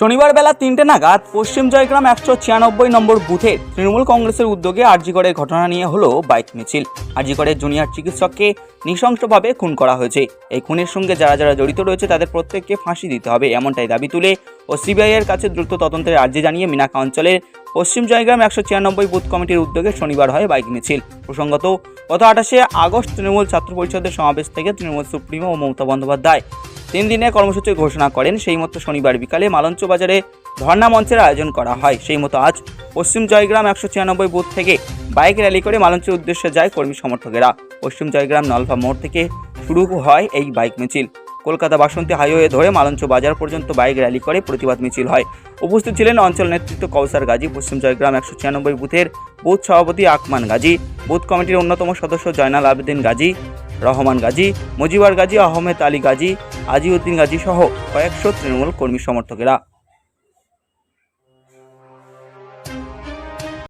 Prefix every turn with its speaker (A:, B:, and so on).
A: শনিবার বেলা তিনটে নাগাদ পশ্চিম জয়গ্রাম একশো ছিয়ানব্বই নম্বর বুথে তৃণমূল কংগ্রেসের উদ্যোগে আরজিগড়ের ঘটনা নিয়ে হলো বাইক মিছিল। আরজিগড়ের জুনিয়র চিকিৎসককে নৃশংসভাবে খুন করা হয়েছে। এই খুনের সঙ্গে যারা যারা জড়িত রয়েছে, তাদের প্রত্যেককে ফাঁসি দিতে হবে এমনটাই দাবি তুলে ও সিবিআই এর কাছে দ্রুত তদন্তের আর্জি জানিয়ে মিনাকা অঞ্চলের পশ্চিম জয়গ্রাম একশো ছিয়ানব্বই বুথ কমিটির উদ্যোগে শনিবার হয় বাইক মিছিল। প্রসঙ্গত, গত আঠাশে আগস্ট তৃণমূল ছাত্র পরিষদের সমাবেশ থেকে তৃণমূল সুপ্রিমো ও মমতা বন্দ্যোপাধ্যায় তিন দিনের কর্মসূচি ঘোষণা করেন। সেই মতো শনিবার বিকালে মালঞ্চ বাজারে ধর্ণা মঞ্চের আয়োজন করা হয়। সেই মতো আজ পশ্চিম জয়গ্রাম একশো ছিয়ানব্বই বুথ থেকে বাইক র্যালি করে মালঞ্চের উদ্দেশ্যে যায় কর্মী সমর্থকেরা। পশ্চিম জয়গ্রাম নলভা মোড় থেকে শুরু হয় এই বাইক মিছিল। কলকাতা বাসন্তী হাইওয়ে ধরে মালঞ্চ বাজার পর্যন্ত বাইক র্যালি করে প্রতিবাদ মিছিল হয়। উপস্থিত ছিলেন অঞ্চল নেতৃত্ব কৌসার গাজী, পশ্চিম জয়গ্রাম একশো ছিয়ানব্বই বুথের বুথ সভাপতি আকমান গাজী, বুথ কমিটির অন্যতম সদস্য জয়নাল আবেদিন গাজী রহমান গাজী মজিবার গাজী আহমেদ আলী গাজী আজিউদ্দিন গাজী সহ কয়েকশো তৃণমূল কর্মী সমর্থকেরা।